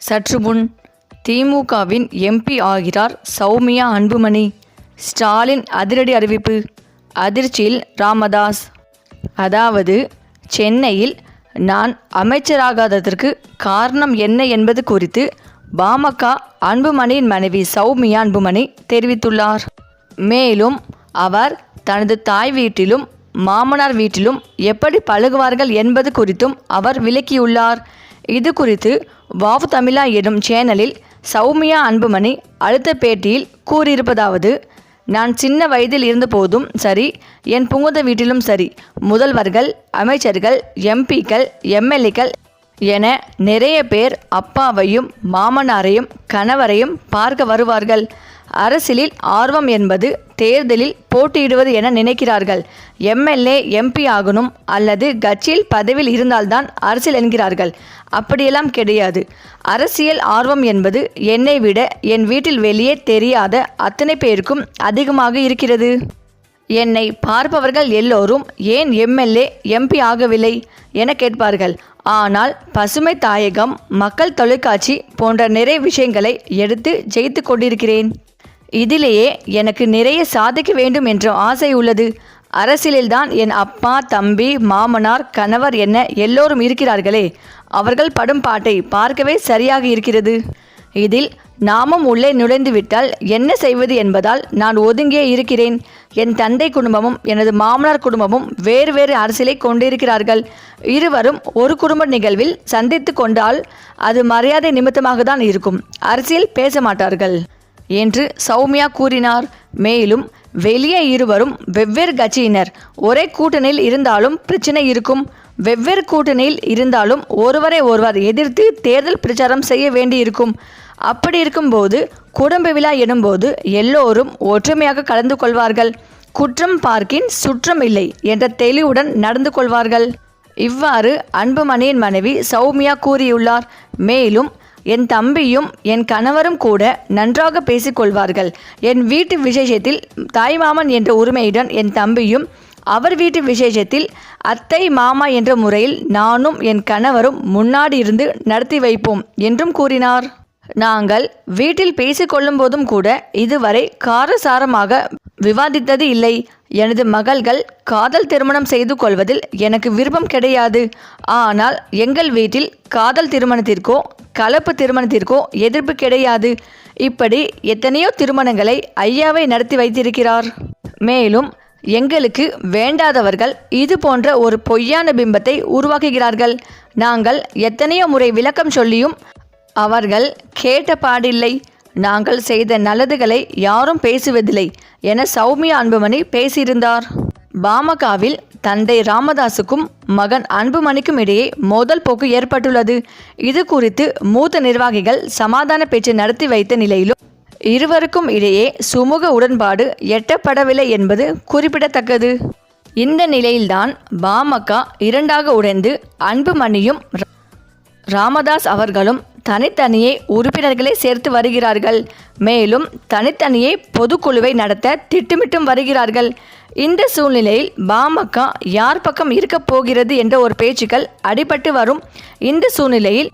சற்று முன் திமுகவின் எம்பி ஆகிறார் சௌமியா அன்புமணி. ஸ்டாலின் அதிரடி அறிவிப்பு. அதிர்ச்சியில் ராமதாஸ். அதாவது சென்னையில் நான் அமைச்சராகாததற்கு காரணம் என்ன என்பது குறித்து பாமக அன்புமணியின் மனைவி சௌமியா அன்புமணி தெரிவித்துள்ளார். மேலும் அவர் தனது தாய் வீட்டிலும் மாமனார் வீட்டிலும் எப்படி பழகுவார்கள் என்பது குறித்தும் அவர் விளக்கியுள்ளார். இது குறித்து வாவு தமிழா எனும் சேனலில் சௌமியா அன்புமணி அடுத்த பேட்டியில் கூறியிருப்பதாவது நான் சின்ன வயதில் இருந்தபோதும் சரி என் புகுந்த வீட்டிலும் சரி முதல்வர்கள் அமைச்சர்கள் எம்பிக்கள் எம்எல்ஏக்கள் என நிறைய பேர் அப்பாவையும் மாமனாரையும் கணவரையும் பார்க்க வருவார்கள். அரசியலில் ஆர்வம் என்பது தேர்தலில் போட்டியிடுவது என நினைக்கிறார்கள். எம்எல்ஏ எம்பி ஆகணும் அல்லது கட்சியில் பதவியில் இருந்தால்தான் அரசியல் என்கிறார்கள். அப்படியெல்லாம் கிடையாது. அரசியல் ஆர்வம் என்பது என்னை விட என் வீட்டில் வெளியே தெரியாத அத்தனை பேருக்கும் அதிகமாக இருக்கிறது. என்னை பார்ப்பவர்கள் எல்லோரும் ஏன் எம்எல்ஏ எம்பி ஆகவில்லை என கேட்பார்கள். ஆனால் பசுமை தாயகம் மக்கள் தொலைக்காட்சி போன்ற நிறைய விஷயங்களை எடுத்து ஜெயித்து கொண்டிருக்கிறேன். இதிலேயே எனக்கு நிறைய சாதிக்க வேண்டும் என்ற ஆசை உள்ளது. அரசியலில்தான் என் அப்பா தம்பி மாமனார் கணவர் என்ன எல்லோரும் இருக்கிறார்களே. அவர்கள் படும் பாட்டை பார்க்கவே சரியாக இருக்கிறது. இதில் நாமும் உள்ளே நுழைந்துவிட்டால் என்ன செய்வது என்பதால் நான் ஒதுங்கியே இருக்கிறேன். என் தந்தை குடும்பமும் எனது மாமனார் குடும்பமும் வேறு வேறு அரசியலை கொண்டிருக்கிறார்கள். இருவரும் ஒரு குடும்ப நிகழ்வில் சந்தித்து கொண்டால் அது மரியாதை நிமித்தமாக தான் இருக்கும். அரசியல் பேச மாட்டார்கள். என்று சௌமியா கூறினார். மேலும் வெளியே இருவரும் வெவ்வேறு கட்சியினர். ஒரே கூட்டணியில் இருந்தாலும் பிரச்சனை இருக்கும். வெவ்வேறு கூட்டணியில் இருந்தாலும் ஒருவரை ஒருவர் எதிர்த்து தேர்தல் பிரச்சாரம் செய்ய வேண்டியிருக்கும். அப்படி இருக்கும்போது குடும்ப விழா எனும்போது எல்லோரும் ஒற்றுமையாக கலந்து கொள்வார்கள். குற்றம் பார்க்கின் சுற்றம் இல்லை என்ற தெளிவுடன் நடந்து கொள்வார்கள். இவ்வாறு அன்புமணியின் மனைவி சௌமியா கூறியுள்ளார். மேலும் என் தம்பியும் என் கணவரும் கூட நன்றாக பேசிக்கொள்வார்கள். என் வீட்டு விசேஷத்தில் தாய்மாமன் என்ற உரிமையுடன் என் தம்பியும் அவர் வீட்டு விசேஷத்தில் அத்தை மாமா என்ற முறையில் நானும் என் கணவரும் முன்னாடி இருந்து நடத்தி வைப்போம் என்றும் கூறினார். நாங்கள் வீட்டில் பேசிக்கொள்ளும் போதும் கூட இதுவரை காரசாரமாக விவாதித்தது இல்லை. எனது மகள்கள் காதல் திருமணம் செய்து கொள்வதில் எனக்கு விருப்பம் கிடையாது. ஆனால் எங்கள் வீட்டில் காதல் திருமணத்திற்கோ கலப்பு திருமணத்திற்கோ எதிர்ப்பு கிடையாது. இப்படி எத்தனையோ திருமணங்களை ஐயாவை நடத்தி வைத்திருக்கிறார். மேலும் எங்களுக்கு வேண்டாதவர்கள் இது போன்ற ஒரு பொய்யான பிம்பத்தை உருவாக்குகிறார்கள். நாங்கள் எத்தனையோ முறை விளக்கம் சொல்லியும் அவர்கள் கேட்ட பாடில்லை. நாங்கள் செய்த நல்லதுகளை யாரும் பேசுவதில்லை என சௌமியா அன்புமணி பேசியிருந்தார். பாமகவில் தந்தை ராமதாசுக்கும் மகன் அன்புமணிக்கும் இடையே மோதல் போக்கு ஏற்பட்டுள்ளது. இது குறித்து மூத்த நிர்வாகிகள் சமாதான பேச்சு நடத்தி வைத்த நிலையிலும் இருவருக்கும் இடையே சுமூக உடன்பாடு எட்டப்படவில்லை என்பது குறிப்பிடத்தக்கது. இந்த நிலையில்தான் பாமக இரண்டாக உடைந்து அன்புமணியும் ராமதாஸ் அவர்களும் தனித்தனியே உறுப்பினர்களை சேர்த்து வருகிறார்கள். மேலும் தனித்தனியே பொதுக்குழுவை நடத்த திட்டமிட்டும் வருகிறார்கள். இந்த சூழ்நிலையில் பாமக யார் பக்கம் இருக்கப் போகிறது என்ற ஒரு பேச்சுக்கள் அடிபட்டு வரும். இந்த சூழ்நிலையில்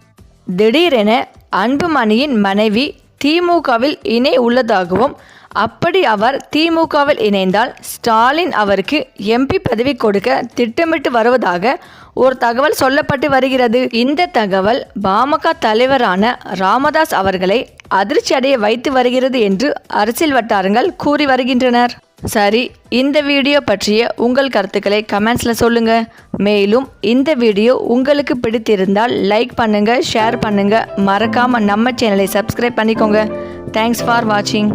திடீரென அன்புமணியின் மனைவி திமுகவில் இணை உள்ளதாகவும் அப்படி அவர் திமுகவில் இணைந்தால் ஸ்டாலின் அவருக்கு எம்பி பதவி கொடுக்க திட்டமிட்டு வருவதாக ஒரு தகவல் சொல்லப்பட்டு வருகிறது. இந்த தகவல் பாமக தலைவரான ராமதாஸ் அவர்களை அதிர்ச்சி அடைய வைத்து வருகிறது என்று அரசியல் வட்டாரங்கள் கூறி வருகின்றனர். சரி இந்த வீடியோ பற்றிய உங்கள் கருத்துக்களை கமெண்ட்ஸில் சொல்லுங்கள் மேலும் இந்த வீடியோ உங்களுக்கு பிடித்திருந்தால் லைக் பண்ணுங்கள் ஷேர் பண்ணுங்கள் மறக்காமல் நம்ம சேனலை சப்ஸ்கிரைப் பண்ணிக்கோங்க. தேங்க்ஸ் ஃபார் வாட்சிங்